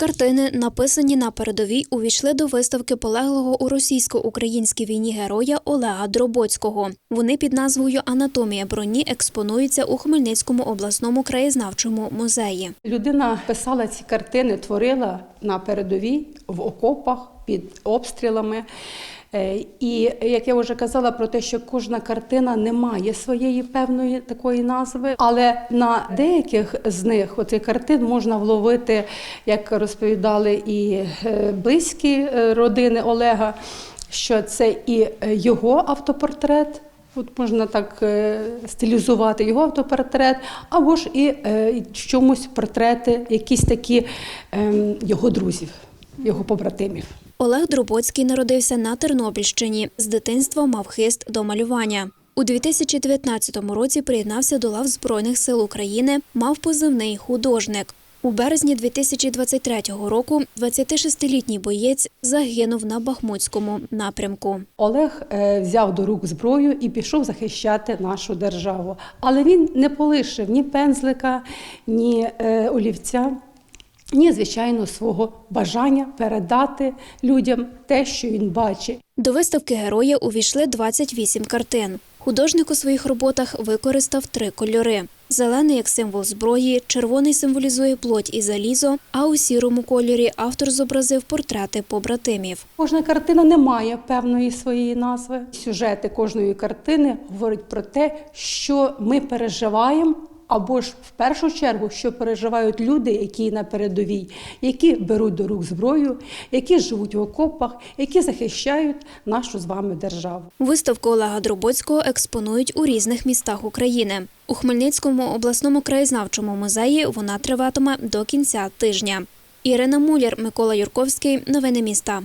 Картини, написані на передовій, увійшли до виставки полеглого у російсько-українській війні героя Олега Дробоцького. Вони під назвою Анатомія броні експонуються у Хмельницькому обласному краєзнавчому музеї. Людина писала ці картини, творила на передовій в окопах під обстрілами. Е, І як я вже казала про те, що кожна картина не має своєї певної такої назви, але на деяких з них оцих картин можна вловити, як розповідали і е, близькі е, родини Олега, що це і його автопортрет. От можна так стилізувати його автопортрет, або ж і чомусь портрети, якісь такі ем, його друзів, його побратимів. Олег Дробоцький народився на Тернопільщині. З дитинства мав хист до малювання. У 2019 році приєднався до лав Збройних сил України, мав позивний художник. У березні 2023 року 26-літній боєць загинув на Бахмутському напрямку. Олег е, взяв до рук зброю і пішов захищати нашу державу. Але він не полишив ні пензлика, ні е, олівця. Ні, звичайно, свого бажання передати людям те, що він бачить. До виставки героя увійшли 28 картин. Художник у своїх роботах використав три кольори: зелений як символ зброї, червоний символізує плоть і залізо. А у сірому кольорі автор зобразив портрети побратимів. Кожна картина не має певної своєї назви. Сюжети кожної картини говорять про те, що ми переживаємо. Або ж в першу чергу, що переживають люди, які на передовій, які беруть до рук зброю, які живуть в окопах, які захищають нашу з вами державу. Виставку Олега Дробоцького експонують у різних містах України. У Хмельницькому обласному краєзнавчому музеї вона триватиме до кінця тижня. Ірина Муляр, Микола Юрковський. Новини міста.